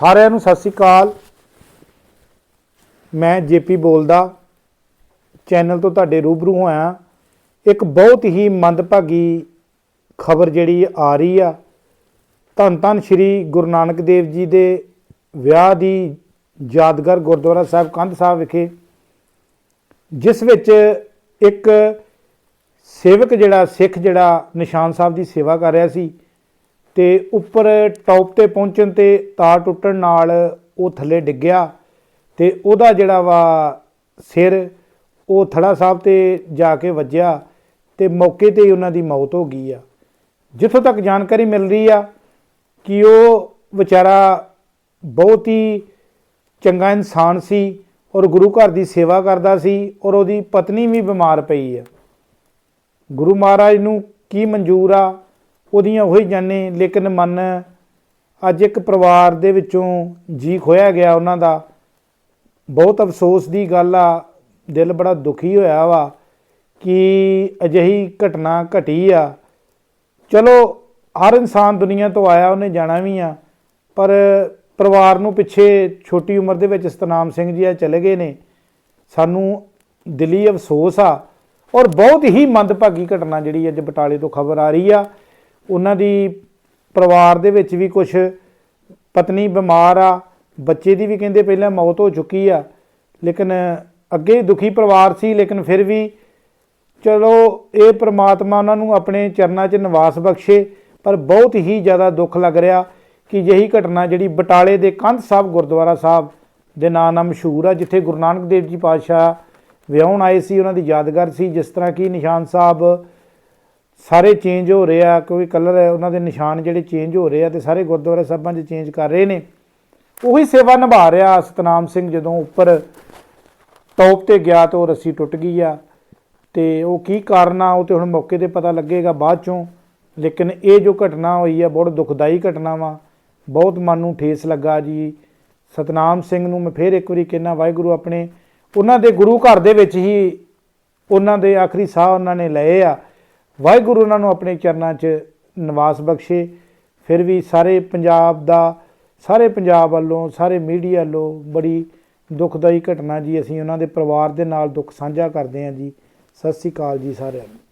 ਸਾਰਿਆਂ ਨੂੰ ਸਤਿ ਸ੍ਰੀ ਅਕਾਲ। ਮੈਂ ਜੇਪੀ ਬੋਲਦਾ। ਚੈਨਲ ਤੋਂ ਤੁਹਾਡੇ ਰੂਬਰੂ ਹੋਇਆ। ਇੱਕ ਬਹੁਤ ਹੀ ਮੰਦਭਾਗੀ ਖਬਰ ਜਿਹੜੀ ਆ ਰਹੀ ਆ। ਧੰਨ ਧੰਨ ਸ਼੍ਰੀ ਗੁਰੂ ਨਾਨਕ ਦੇਵ ਜੀ ਦੇ ਵਿਆਹ ਦੀ ਯਾਦਗਾਰ ਗੁਰਦੁਆਰਾ ਸਾਹਿਬ ਕੰਧ ਸਾਹਿਬ ਵਿਖੇ, ਜਿਸ ਵਿੱਚ ਇੱਕ ਸੇਵਕ ਜਿਹੜਾ, ਸਿੱਖ ਜਿਹੜਾ ਨਿਸ਼ਾਨ ਸਾਹਿਬ ਦੀ ਸੇਵਾ ਕਰ ਰਿਹਾ ਸੀ। ਤੇ ਉੱਪਰ ਟੌਪ ਤੇ ਪਹੁੰਚਣ ਤੇ ਤਾਰ ਟੁੱਟਣ ਨਾਲ ਉਹ ਥੱਲੇ ਡਿੱਗਿਆ ਤੇ ਉਹਦਾ ਜਿਹੜਾ ਵਾ ਸਿਰ, ਉਹ ਥੜਾ ਸਾਹਿਬ ਤੇ ਜਾ ਕੇ ਵੱਜਿਆ ਤੇ ਮੌਕੇ ਤੇ ਹੀ ਉਹਨਾਂ ਦੀ ਮੌਤ ਹੋ ਗਈ ਆ। ਜਿੱਥੋਂ ਤੱਕ ਜਾਣਕਾਰੀ ਮਿਲ ਰਹੀ ਆ ਕਿ ਉਹ ਵਿਚਾਰਾ ਬਹੁਤ ਹੀ ਚੰਗਾ ਇਨਸਾਨ ਸੀ ਔਰ ਗੁਰੂ ਘਰ ਦੀ ਸੇਵਾ ਕਰਦਾ ਸੀ ਔਰ ਉਹਦੀ ਪਤਨੀ ਵੀ ਬਿਮਾਰ ਪਈ ਆ। ਗੁਰੂ ਮਹਾਰਾਜ ਨੂੰ ਕੀ ਮਨਜ਼ੂਰ ਆ ਉਹਦੀਆਂ ਉਹੀ ਜਾਣੇ ਲੇਕਿਨ ਮਨ ਅੱਜ ਇੱਕ ਪਰਿਵਾਰ ਦੇ ਵਿੱਚੋਂ ਜੀ ਖੋਇਆ ਗਿਆ ਉਹਨਾਂ ਦਾ। ਬਹੁਤ ਅਫਸੋਸ ਦੀ ਗੱਲ ਆ, ਦਿਲ ਬੜਾ ਦੁਖੀ ਹੋਇਆ ਵਾ ਕਿ ਅਜਿਹੀ ਘਟਨਾ ਘਟੀ ਆ। ਚਲੋ, ਹਰ ਇਨਸਾਨ ਦੁਨੀਆ ਤੋਂ ਆਇਆ, ਉਹਨੇ ਜਾਣਾ ਵੀ ਆ, ਪਰ ਪਰਿਵਾਰ ਨੂੰ ਪਿੱਛੇ ਛੋਟੀ ਉਮਰ ਦੇ ਵਿੱਚ ਸਤਨਾਮ ਸਿੰਘ ਜੀ ਆ, ਚਲੇ ਗਏ ਨੇ। ਸਾਨੂੰ ਦਿਲੀ ਅਫਸੋਸ ਆ, ਔਰ ਬਹੁਤ ਹੀ ਮੰਦਭਾਗੀ ਘਟਨਾ ਜਿਹੜੀ ਅੱਜ ਬਟਾਲੇ ਤੋਂ ਖਬਰ ਆ ਰਹੀ ਆ। ਉਹਨਾਂ ਦੀ ਪਰਿਵਾਰ ਦੇ ਵਿੱਚ ਵੀ ਕੁਝ ਪਤਨੀ ਬਿਮਾਰ ਆ, ਬੱਚੇ ਦੀ ਵੀ ਕਹਿੰਦੇ ਪਹਿਲਾਂ ਮੌਤ ਹੋ ਚੁੱਕੀ ਆ, ਲੇਕਿਨ ਅੱਗੇ ਦੁਖੀ ਪਰਿਵਾਰ ਸੀ, ਲੇਕਿਨ ਫਿਰ ਵੀ ਚਲੋ ਇਹ ਪ੍ਰਮਾਤਮਾ ਉਹਨਾਂ ਨੂੰ ਆਪਣੇ ਚਰਨਾਂ 'ਚ ਨਿਵਾਸ ਬਖਸ਼ੇ, ਪਰ ਬਹੁਤ ਹੀ ਜ਼ਿਆਦਾ ਦੁੱਖ ਲੱਗ ਰਿਹਾ ਕਿ ਜਿਹੀ ਘਟਨਾ ਜਿਹੜੀ ਬਟਾਲੇ ਦੇ ਕੰਧ ਸਾਹਿਬ ਗੁਰਦੁਆਰਾ ਸਾਹਿਬ ਦੇ ਨਾਂ ਨਾਲ ਮਸ਼ਹੂਰ ਆ, ਜਿੱਥੇ ਗੁਰੂ ਨਾਨਕ ਦੇਵ ਜੀ ਪਾਤਸ਼ਾਹ ਵਿਆਹਣ ਆਏ ਸੀ, ਉਹਨਾਂ ਦੀ ਯਾਦਗਾਰ ਸੀ, ਜਿਸ ਤਰ੍ਹਾਂ ਕਿ ਨਿਸ਼ਾਨ ਸਾਹਿਬ ਸਾਰੇ ਚੇਂਜ ਹੋ ਰਹੇ ਆ, ਕਿਉਂਕਿ ਕਲਰ ਉਹਨਾਂ ਦੇ ਨਿਸ਼ਾਨ ਜਿਹੜੇ ਚੇਂਜ ਹੋ ਰਹੇ ਆ ਤੇ ਸਾਰੇ ਗੁਰਦੁਆਰਾ ਸਾਹਿਬਾਂ 'ਚ ਚੇਂਜ ਕਰ ਰਹੇ ਨੇ। ਉਹੀ ਸੇਵਾ ਨਿਭਾ ਰਿਹਾ ਸਤਨਾਮ ਸਿੰਘ ਜਦੋਂ ਉੱਪਰ ਟੌਪ ਤੇ ਗਿਆ ਤਾਂ ਉਹ ਰੱਸੀ ਟੁੱਟ ਗਈ ਆ। ਤੇ ਉਹ ਕੀ ਕਾਰਨ ਆ, ਉਹ ਤੇ ਹੁਣ ਮੌਕੇ ਤੇ ਪਤਾ ਲੱਗੇਗਾ ਬਾਅਦ ਚੋਂ। ਲੇਕਿਨ ਇਹ ਜੋ ਘਟਨਾ ਹੋਈ ਆ, ਬਹੁਤ ਦੁਖਦਾਈ ਘਟਨਾ ਵਾ। ਬਹੁਤ ਮਨ ਨੂੰ ਠੇਸ ਲੱਗਾ ਜੀ। ਸਤਨਾਮ ਸਿੰਘ ਨੂੰ ਮੈਂ ਫੇਰ ਇੱਕ ਵਾਰੀ ਕਹਿਣਾ ਵਾਹਿਗੁਰੂ ਆਪਣੇ, ਉਹਨਾਂ ਦੇ ਗੁਰੂ ਘਰ ਦੇ ਵਿੱਚ ਹੀ ਉਹਨਾਂ ਦੇ ਆਖਰੀ ਸਾਹ ਉਹਨਾਂ ਨੇ ਲਏ ਆ। ਵਾਹਿਗੁਰੂ ਉਹਨਾਂ ਨੂੰ ਆਪਣੇ ਚਰਨਾਂ 'ਚ ਨਿਵਾਸ ਬਖਸ਼ੇ। ਫਿਰ ਵੀ ਸਾਰੇ ਪੰਜਾਬ ਦਾ, ਸਾਰੇ ਪੰਜਾਬ ਵੱਲੋਂ, ਸਾਰੇ ਮੀਡੀਆ ਵੱਲੋਂ ਬੜੀ ਦੁਖਦਾਈ ਘਟਨਾ ਜੀ, ਅਸੀਂ ਉਹਨਾਂ ਦੇ ਪਰਿਵਾਰ ਦੇ ਨਾਲ ਦੁੱਖ ਸਾਂਝਾ ਕਰਦੇ ਹਾਂ ਜੀ। ਸਤਿ ਸ੍ਰੀ ਅਕਾਲ ਜੀ ਸਾਰਿਆਂ ਨੂੰ।